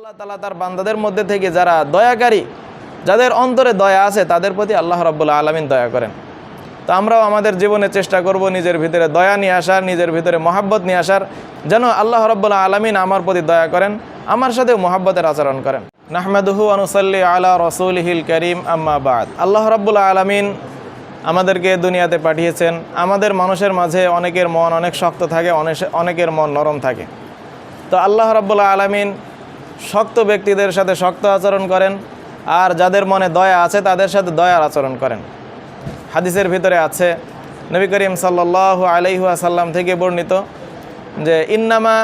আল্লাহ তালা তার বান্দাদের মধ্যে থেকে যারা দয়াকারী, যাদের অন্তরে দয়া আছে, তাদের প্রতি আল্লাহ রব্বুল্লা আলমিন দয়া করেন। তো আমরাও আমাদের জীবনে চেষ্টা করব নিজের ভিতরে দয়া নিয়ে আসার, নিজের ভিতরে মহাব্বত নিয়ে আসার, যেন আল্লাহ রব্বুল্লা আলমিন আমার প্রতি দয়া করেন, আমার সাথেও মহাব্বতের আচরণ করেন। নাহমেদহু আনুসাল্লি আলা রসুলহিল করিম, আম্মা বাদ। আল্লাহ রব্বুল্লা আলমিন আমাদেরকে দুনিয়াতে পাঠিয়েছেন। আমাদের মানুষের মাঝে অনেকের মন অনেক শক্ত থাকে, অনেক- অনেকের মন নরম থাকে। তো আল্লাহ রাব্বুল্লাহ আলামিন শক্ত ব্যক্তিদের সাথে শক্ত আচরণ করেন আর যাদের মনে দয়া আছে তাদের সাথে দয়ার আচরণ করেন। হাদিসের ভিতরে আছে, নবী করিম সাল্লাহ আলাইহাসাল্লাম থেকে বর্ণিত যে, ইন্নামা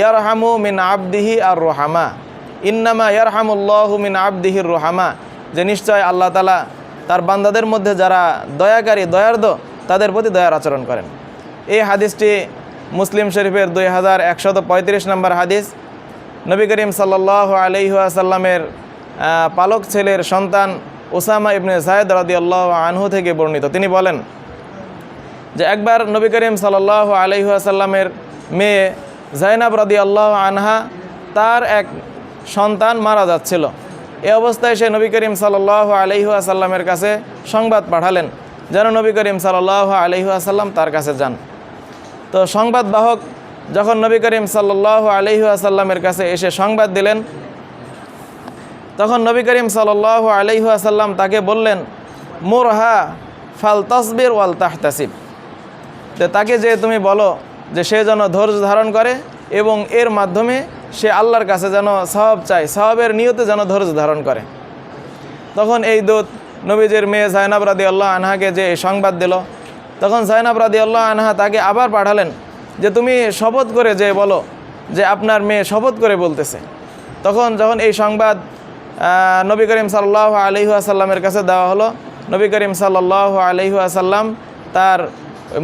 ইয়ারহামু মিন আবদিহি আর রোহামা ইন্নামা ইয়ারহামুল্লাহু মিন আবদিহির রোহামা যে নিশ্চয় আল্লাহ তালা তার বান্দাদের মধ্যে যারা দয়াকারী দয়ার্দ তাদের প্রতি দয়ার আচরণ করেন। এই হাদিসটি মুসলিম শরীফের দুই হাজার একশত পঁয়ত্রিশ নম্বর হাদিস। নবী করিম সাল্লাহ আলহিহাসাল্লামের পালক ছেলের সন্তান ওসামা ইবনে সাহেদ রাদিয়াল্লাহ আনহু থেকে বর্ণিত। তিনি বলেন যে একবার নবী করিম সাল্লাহ আলহিহাসাল্লামের মেয়ে জাইনাব রাদি আল্লাহ আনহা তার এক সন্তান মারা যাচ্ছিল। এ অবস্থায় সে নবী করিম সাল্লাহ আলহিহাসাল্লামের কাছে সংবাদ পাঠালেন, যেন নবী করিম সাল্লাহ আলহিহাসাল্লাম তার কাছে যান। তো সংবাদ বাহক যখন নবী করিম সাল্লাহ আলহিহাসাল্লামের কাছে এসে সংবাদ দিলেন, তখন নবী করিম সাল্লাহ আলহিহাসাল্লাম তাকে বললেন, মুরহা ফাল তসবির ওয়াল তাহতাসিব। তো তাকে যে তুমি বলো যে সে যেন ধৈর্য ধারণ করে এবং এর মাধ্যমে সে আল্লাহর কাছে যেন সহব চায় সহবের নিয়তে যেন ধৈর্য ধারণ করে। তখন এই দূত নবীজের মেয়ে জাইনাব রাদি আল্লাহ আনহাকে যে সংবাদ দিল, তখন জাইনাব রাদি আল্লাহ আনহা তাকে আবার পাঠালেন যে তুমি শপথ করে যে বলো যে আপনার মেয়ে শপথ করে বলতেছে। তখন যখন এই সংবাদ নবী করিম সাল্লাহ আলহিহাসাল্লামের কাছে দেওয়া হলো, নবী করিম সাল্লাহ আলহিহাসাল্লাম তার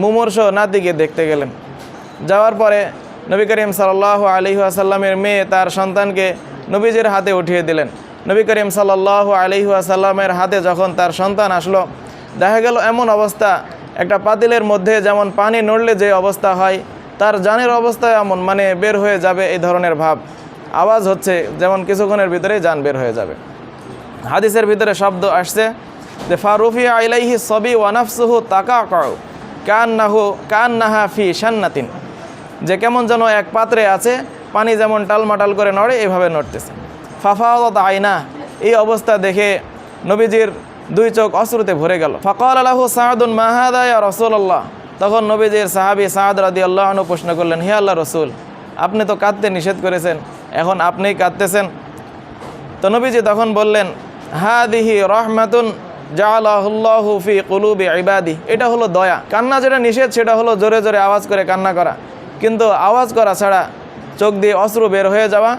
মুমূর্ষ নাতিকে দেখতে গেলেন। যাওয়ার পরে নবী করিম সাল্লাহ আলহিহাসাল্লামের মেয়ে তার সন্তানকে নবীজির হাতে উঠিয়ে দিলেন। নবী করিম সাল্লাহ আলহিহাসাল্লামের হাতে যখন তার সন্তান আসলো, দেখা গেল এমন অবস্থা, একটা পাতিলের মধ্যে যেমন পানি নড়লে যে অবস্থা হয় তার জানের অবস্থা এমন মানে বের হয়ে যাবে এই ধরনের ভাব। আওয়াজ হচ্ছে যেমন কিছুক্ষণের ভিতরেই যান বের হয়ে যাবে। হাদিসের ভিতরে শব্দ আসছে যে, ফারুফি আইলাইহি সবি ওয়ানাফসুহু তাকা কাউ কান নাহু কান নাহা ফি সান্নাতিন যে কেমন যেন এক পাত্রে আছে, পানি যেমন টালমাটাল করে নড়ে, এভাবে নড়তেছে। ফাফাওয়াত আয়না এই অবস্থা দেখে নবীজির দুই চোখ অশ্রুতে ভরে গেল। ফকাল আলাহু সাহাদুন মাহাদা রসুল্লাহ তখন নবীজির সাহাবি সাহাদ রাদি আল্লাহ প্রশ্ন করলেন, হে আল্লাহ রসুল, আপনি তো কাঁদতে নিষেধ করেছেন, এখন আপনিই কাঁদতেছেন? তো নবীজি তখন বললেন হা দিহি রহমাতুন জাআলাহুল্লাহু ফি কুলুবি ইবাদি। এটা হলো দয়া। কান্না যেটা নিষেধ, সেটা হলো জোরে জোরে আওয়াজ করে কান্না করা। কিন্তু আওয়াজ করা ছাড়া চোখ দিয়ে অশ্রু বের হয়ে যাওয়া,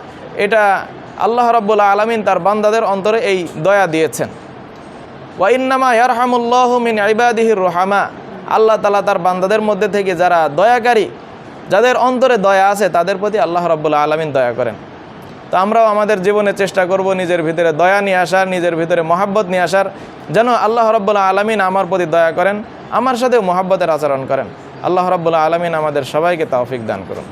এটা আল্লাহ রাব্বুল আলামিন তার বান্দাদের অন্তরে এই দয়া দিয়েছেন। ওয়াইন্নামা ইয়ারহামুল্লাহ মিন ইবাদিহির রোহামা। আল্লাহ তালা তার বান্দাদের মধ্যে থেকে যারা দয়াকারী, যাদের অন্তরে দয়া আছে, তাদের প্রতি আল্লাহ রব্বুল্লাহ আলমিন দয়া করেন। তো আমরাও আমাদের জীবনে চেষ্টা করব নিজের ভিতরে দয়া নিয়ে আসার, নিজের ভিতরে মহাব্বত নিয়ে আসার, যেন আল্লাহ রব্বুল্লাহ আলমিন আমার প্রতি দয়া করেন, আমার সাথেও মহাব্বতের আচরণ করেন। আল্লাহ রব্বুল্লাহ আলমিন আমাদের সবাইকে তাওফিক দান করুন।